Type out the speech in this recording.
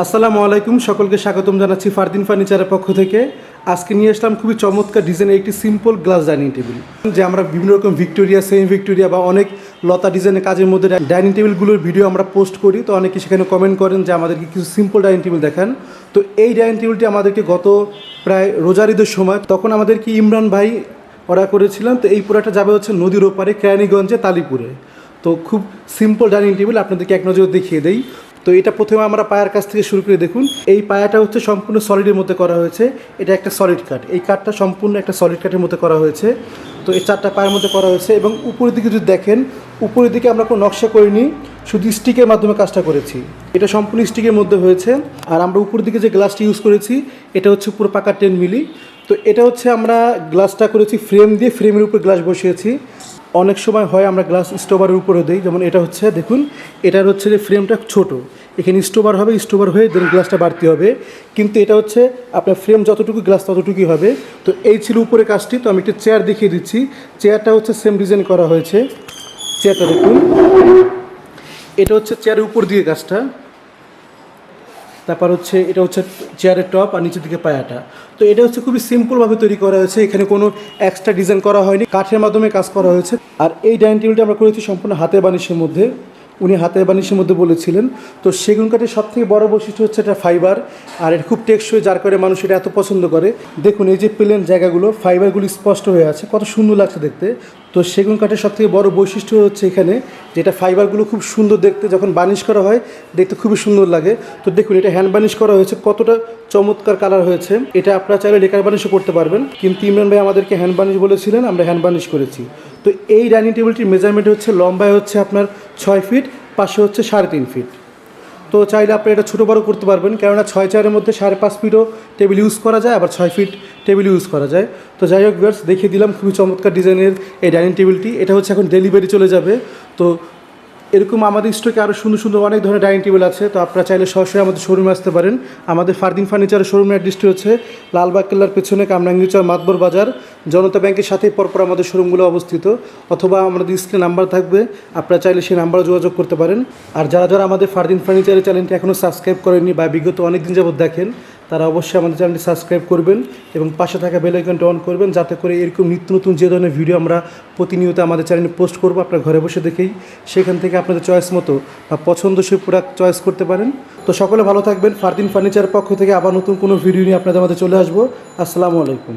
আসসালামু আলাইকুম, সকলকে স্বাগতম জানাচ্ছি ফারদিন ফার্নিচারের পক্ষ থেকে। আজকে নিয়ে আসলাম খুবই চমৎকার ডিজাইনের একটি সিম্পল গ্লাস ডাইনিং টেবিল যে আমরা বিভিন্ন রকম ভিক্টোরিয়া সেমি ভিক্টোরিয়া বা অনেক লতা ডিজাইনের কাজের মধ্যে ডাইনিং টেবিলগুলোর ভিডিও আমরা পোস্ট করি। তো অনেকে সেখানে কমেন্ট করেন যে আমাদেরকে কিছু সিম্পল ডাইনিং টেবিল দেখান। তো এই ডাইনিং টেবিলটি আমাদেরকে গত প্রায় রোজার ঈদের সময় তখন আমাদেরকে ইমরান ভাই অর্ডার করেছিলাম তো এই পুরাটা যাবে হচ্ছে নদীর ওপারে, কেরানীগঞ্জে, তালিপুরে। তো খুব সিম্পল ডাইনিং টেবিল আপনাদেরকে এক নজর দেখিয়ে দেই। তো এটা প্রথমে আমরা পায়ার কাছ থেকে শুরু করে দেখুন। এই পায়াটা হচ্ছে সম্পূর্ণ সলিডের মধ্যে করা হয়েছে। এটা একটা সলিড কাঠ এই কাঠটা সম্পূর্ণ একটা সলিড কাঠের মধ্যে করা হয়েছে। তো এই চারটা পায়ের মধ্যে করা হয়েছে এবং উপরের দিকে যদি দেখেন, উপরের দিকে আমরা কোনো নকশা করিনি, শুধু স্টিকের মাধ্যমে কাজটা করেছি। এটা সম্পূর্ণ স্টিকের মধ্যে হয়েছে। আর আমরা উপরের দিকে যে গ্লাসটি ইউজ করেছি, এটা হচ্ছে পুরো পাকা টেন মিলি তো এটা হচ্ছে আমরা গ্লাসটা করেছি ফ্রেম দিয়ে ফ্রেমের উপর গ্লাস বসিয়েছি। অনেক সময় হয় আমরা গ্লাস স্টোভারের উপরে দিই। যেমন এটা হচ্ছে, দেখুন, এটার হচ্ছে যে ফ্রেমটা ছোট। এখানে স্টোভার হবে স্টোভার হয়ে দেন গ্লাসটা বাড়তি হবে। কিন্তু এটা হচ্ছে আপনার ফ্রেম যতটুকু গ্লাস ততটুকুই হবে। তো এই ছিল উপরে কাজটি। তো আমি একটু চেয়ার দেখিয়ে দিচ্ছি। চেয়ারটা হচ্ছে সেম ডিজাইন করা হয়েছে। চেয়ারটা দেখুন। এটা হচ্ছে চেয়ারের উপর দিয়ে কাজটা। তারপর হচ্ছে এটা হচ্ছে চেয়ারের টপ আর নিচের দিকে পায়াটা। তো এটা হচ্ছে খুবই সিম্পলভাবে তৈরি করা হয়েছে। এখানে কোনো এক্সট্রা ডিজাইন করা হয়নি। কাঠের মাধ্যমে কাজ করা হয়েছে। আর এই ডাইনিং টেবিলটা আমরা করেছি সম্পূর্ণ হাতে বানিশের মধ্যে। উনি হাতের বানিশের মধ্যে বলেছিলেন। তো সেগুন কাঠের সব থেকে বড় বৈশিষ্ট্য হচ্ছে এটা ফাইবার, আর এটা খুব টেকসই, যার করে মানুষ এটা এত পছন্দ করে। দেখুন, এই যে প্লেন জায়গাগুলো, ফাইবারগুলো স্পষ্ট হয়ে আছে, কত সুন্দর লাগছে দেখতে। তো সেগুন কাঠের সব থেকে বড় বৈশিষ্ট্য হচ্ছে এখানে যেটা ফাইবারগুলো খুব সুন্দর দেখতে, যখন বানিশ করা হয়, দেখতে খুবই সুন্দর লাগে। তো দেখুন, এটা হ্যান্ড বানিশ করা হয়েছে, কতটা চমৎকার কালার হয়েছে। এটা আপনারা চাইলে লেকার বানিশও করতে পারবেন। কিন্তু ইমরান ভাই আমাদেরকে হ্যান্ড বানিশ বলেছিলেন, আমরা হ্যান্ড বানিশ করেছি। তো এই ডাইনিং টেবিলটির মেজারমেন্ট হচ্ছে, লম্বায় হচ্ছে আপনার ছয় ফিট পাশে হচ্ছে সাড়ে তিন ফিট তো চাইলে আপনি এটা ছোটো বড়ো করতে পারবেন, কেননা ছয় চারের মধ্যে সাড়ে পাঁচ ফিটও টেবিল ইউজ করা যায়, আবার ছয় ফিট টেবিল ইউজ করা যায়। তো যাই হোক ভিউয়ার্স দেখিয়ে দিলাম খুবই চমৎকার ডিজাইনের এই ডাইনিং টেবিলটি। এটা হচ্ছে এখন ডেলিভারি চলে যাবে। তো এরকম আমাদের স্টকে আরও সুন্দর সুন্দর অনেক ধরনের ডাইনিং টেবিল আছে, তো আপনারা চাইলে সরাসরি আমাদের শোরুমে আসতে পারেন। আমাদের ফারদিন ফার্নিচারের শোরুমের অ্যাড্রেসটি হচ্ছে লালবাগ কেল্লার পেছনে কামরাঙ্গিচর মাতবর বাজার, জনতা ব্যাংকের সাথেই পরপর আমাদের শোরুমগুলো অবস্থিত। অথবা আমাদের স্ক্রিনে নাম্বার থাকবে, আপনারা চাইলে সেই নাম্বারে যোগাযোগ করতে পারেন। আর যারা যারা আমাদের ফারদিন ফার্নিচারের চ্যানেলটি এখনও সাবস্ক্রাইব করেননি বা বিগত অনেক দিন যাবত দেখেন তারা অবশ্যই আমাদের চ্যানেলটি সাবস্ক্রাইব করবেন এবং পাশে থাকা বেল আইকনটি অন করবেন যাতে করে এরকম নিত্য নতুন যে ধরনের ভিডিও আমরা প্রতিনিয়ত আমাদের চ্যানেলে পোস্ট করব আপনার ঘরে বসে দেখেই। সেখান থেকে আপনাদের চয়েস মতো বা পছন্দসই প্রোডাক্ট চয়েস করতে পারেন। তো সকলে ভালো থাকবেন। ফারদিন ফার্নিচার পক্ষ থেকে আবার নতুন কোনো ভিডিও নিয়ে আপনাদের মধ্যে চলে আসব। আসসালামু আলাইকুম।